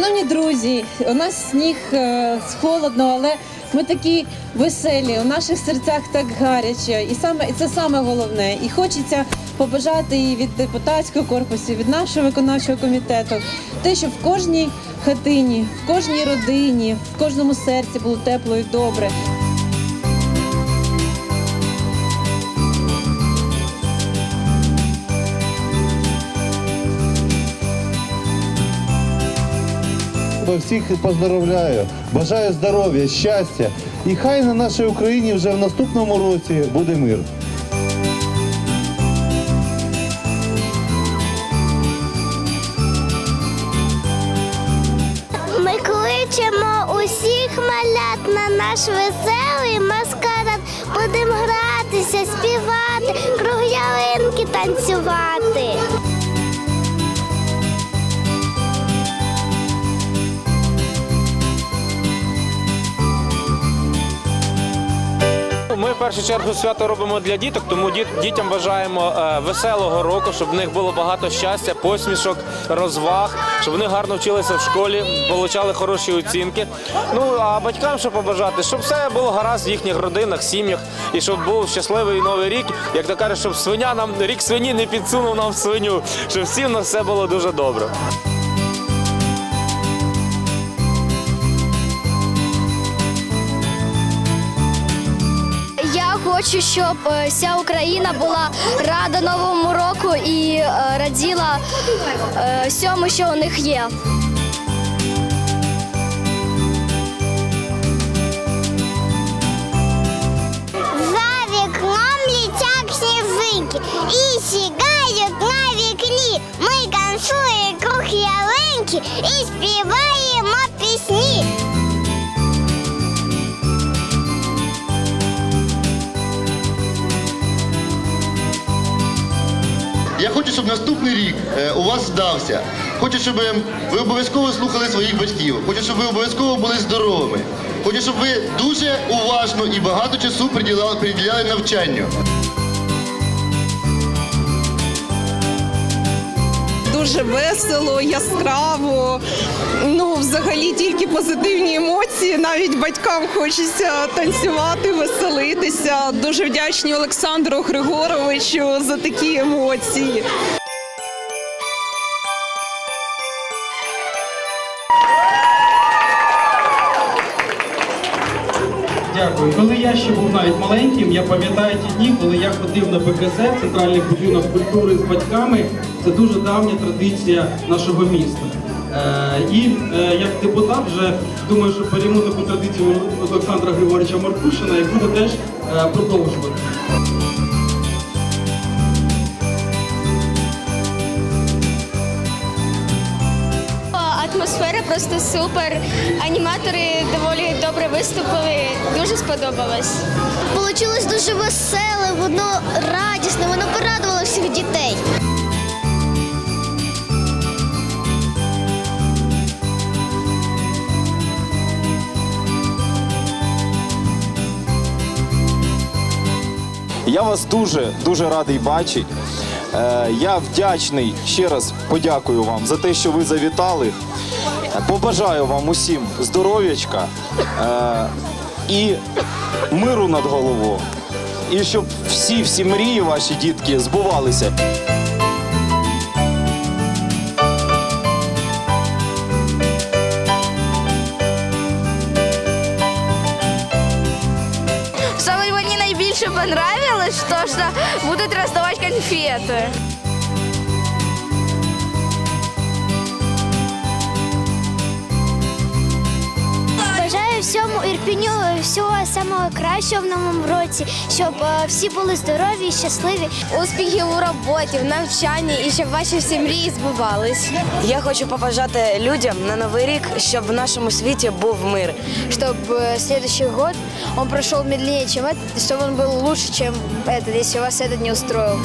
Шановні друзі, у нас сніг е, холодно, але ми такі веселі. У наших серцях так гаряче, і саме і це саме головне. І хочеться побажати і від депутатського корпусу, від нашого виконавчого комітету, те, щоб в кожній хатині, в кожній родині, в кожному серці було тепло і добре. Всіх поздоровляю, бажаю здоров'я, щастя. І хай на нашій Україні вже в наступному році буде мир. Ми кличемо усіх малят на наш веселий маскарад. Будемо гратися, співати, круг ялинки танцювати. Ми в першу чергу свято робимо для діток, тому діт- дітям бажаємо е, веселого року, щоб в них було багато щастя, посмішок, розваг, щоб вони гарно вчилися в школі, отримали хороші оцінки. Ну а батькам що побажати, щоб все було гаразд в їхніх родинах, сім'ях, і щоб був щасливий новий рік. Як то кажуть, щоб свиня нам рік свині не підсунув нам свиню, щоб всім у нас все було дуже добре. Хочу, щоб е, вся Україна була рада новому року і е, раділа е, всьому, що у них є. За вікном літять сніжинки і сігають на вікні. Ми танцюємо круг ялинки і співаємо щоб наступний рік е, у вас вдався. Хочу, щоб ви обов'язково слухали своїх батьків. Хочу, щоб ви обов'язково були здоровими. Хочу, щоб ви дуже уважно і багато часу приділяли навчанню. Дуже весело, яскраво. Ну, взагалі тільки позитивні емоції. Навіть батькам хочеться танцювати, веселитися. Дуже вдячні Олександру Григоровичу за такі емоції. Дякую. Коли я ще був навіть маленьким, я пам'ятаю ті дні, коли я ходив на БКЗ, центральний будинок культури з батьками. Це дуже давня традиція нашого міста. Е, і е, як депутат вже думаю, що перейму таку традицію Олександра Григоровича Маркушина і буду теж е, продовжувати. Просто супер. Аніматори доволі добре виступили. Дуже сподобалось. Получилось дуже веселе, воно радісне, воно порадувало всіх дітей. Я вас дуже дуже радий бачити. Е, Я вдячний ще раз подякую вам за те, що ви завітали. Побажаю вам усім здоров'ячка е, і миру над головою. І щоб всі всі мрії ваші дітки збувалися. Саме мені найбільше понравилось, що ж будут раздавать конфети. всьому Ірпіню всього самого кращого в новому році, щоб е, всі були здорові і щасливі. Успіхів у роботі, в навчанні і щоб ваші всі мрії збувались. Я хочу побажати людям на новий рік, щоб в нашому світі був мир. Щоб э, следующий год он прошел медленнее, чем этот, и чтобы он был лучше, чем этот, если вас этот не устроил.